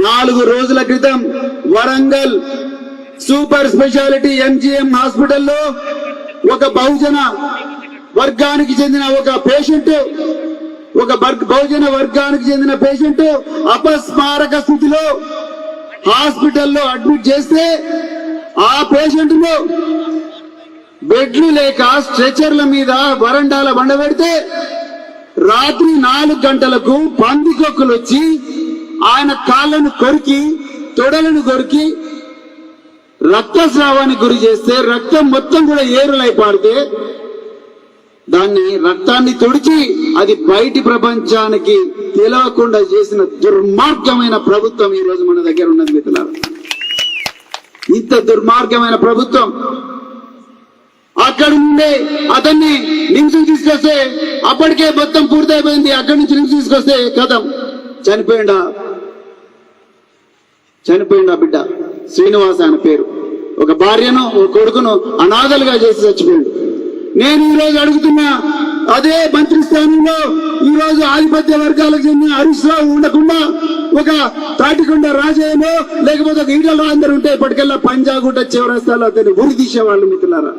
నాలుగు రోజుల క్రితం వరంగల్ సూపర్ స్పెషాలిటీ ఎంజిఎం హాస్పిటల్లో ఒక బహుజన వర్గానికి చెందిన ఒక పేషెంట్ ఒక బహుజన వర్గానికి చెందిన పేషెంట్ అపస్మారక స్థితిలో హాస్పిటల్లో అడ్మిట్ చేస్తే ఆ పేషెంట్ను బెడ్లు లేక స్ట్రెచర్ల మీద వరండాల బండబెడితే రాత్రి నాలుగు గంటలకు పందికొక్కులు వచ్చి ఆయన కాళ్ళను కొరికి తొడలను కొరికి రక్తస్రావానికి గురి చేస్తే రక్తం మొత్తం కూడా ఏరులై పాడితే దాన్ని రక్తాన్ని తుడిచి అది బయటి ప్రపంచానికి తెలియకుండా చేసిన దుర్మార్గమైన ప్రభుత్వం ఈ రోజు మన దగ్గర ఉన్నది మిత్రులారు. ఇంత దుర్మార్గమైన ప్రభుత్వం అక్కడి నుండే అతన్ని నిమిషం తీసుకొస్తే అప్పటికే మొత్తం పూర్తయిపోయింది. అక్కడి నుంచి నిమిషం తీసుకొస్తే కథం. చనిపోయిండా? చనిపోయిండా బిడ్డ? శ్రీనివాస ఆయన పేరు. ఒక భార్యను ఒక కొడుకును అనాథలుగా చేసి చచ్చిపోయిండు. నేను ఈ రోజు అడుగుతున్నా అదే మంత్రి స్థానంలో ఈ రోజు ఆధిపత్య వర్గాలకు చెందిన హరీష్ రావు ఉండకుండా ఒక తాటికొండ రాజేమో లేకపోతే ఒక ఈటల అందరు ఉంటే ఇప్పటికెల్లా పంజాగుట్ట చివరస్తాలో అతన్ని ఉరి తీసేవాళ్ళు మిత్రులారా.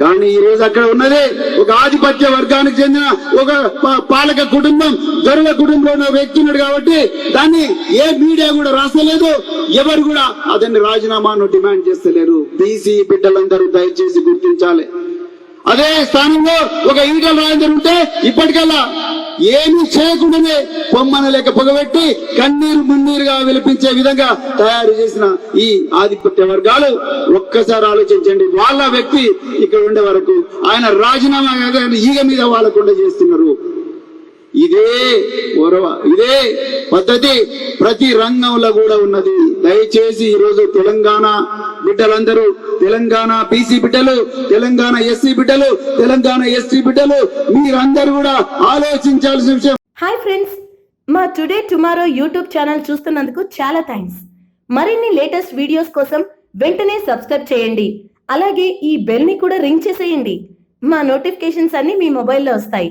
కానీ ఈ రోజు అక్కడ ఉన్నదే ఒక ఆధిపత్య వర్గానికి చెందిన ఒక పాలక కుటుంబం దొరల కుటుంబంలో ఉన్న వ్యక్తి ఉన్నాడు కాబట్టి దాన్ని ఏ మీడియా కూడా రాసలేదు ఎవరు కూడా అతన్ని రాజీనామాను డిమాండ్ చేస్తలేరు. బీసీ బిడ్డలందరూ దయచేసి గుర్తించాలి. అదే స్థానంలో ఒక ఈటల రాజేందర్ ఉంటే ఇప్పటికల్లా ఏమీ చేయకుండానే పొమ్మన లేక పొగబెట్టి కన్నీరు మున్నీరుగా విలిపించే విధంగా తయారు చేసిన ఈ ఆధిపత్య వర్గాలు ఒక్కసారి ఆలోచించండి. వాళ్ళ వ్యక్తి ఇక్కడ ఉండే వరకు ఆయన రాజీనామా ఈగ మీద వాళ్ళకుండా చేస్తున్నారు. ఇదే ఓరవ ఇదే పద్ధతి ప్రతి రంగంలో కూడా ఉన్నది. దయచేసి ఈరోజు తెలంగాణ బిడ్డలందరూ తెలంగాణ బీసీ బిడ్డలు తెలంగాణ ఎస్సీ బిడ్డలు తెలంగాణ ఎస్టీ బిడ్డలు మీరందరూ కూడా ఆలోచించాల్సిన విషయం. హాయ్ ఫ్రెండ్స్ మా టుడే టుమారో యూట్యూబ్ ఛానల్ చూస్తున్నందుకు చాలా థ్యాంక్స్ మరిన్ని లేటెస్ట్ వీడియోస్ కోసం వెంటనే సబ్స్క్రైబ్ చేయండి. అలాగే ఈ బెల్ని కూడా రింగ్ చేసేయండి. మా నోటిఫికేషన్స్ అన్ని మీ మొబైల్లో వస్తాయి.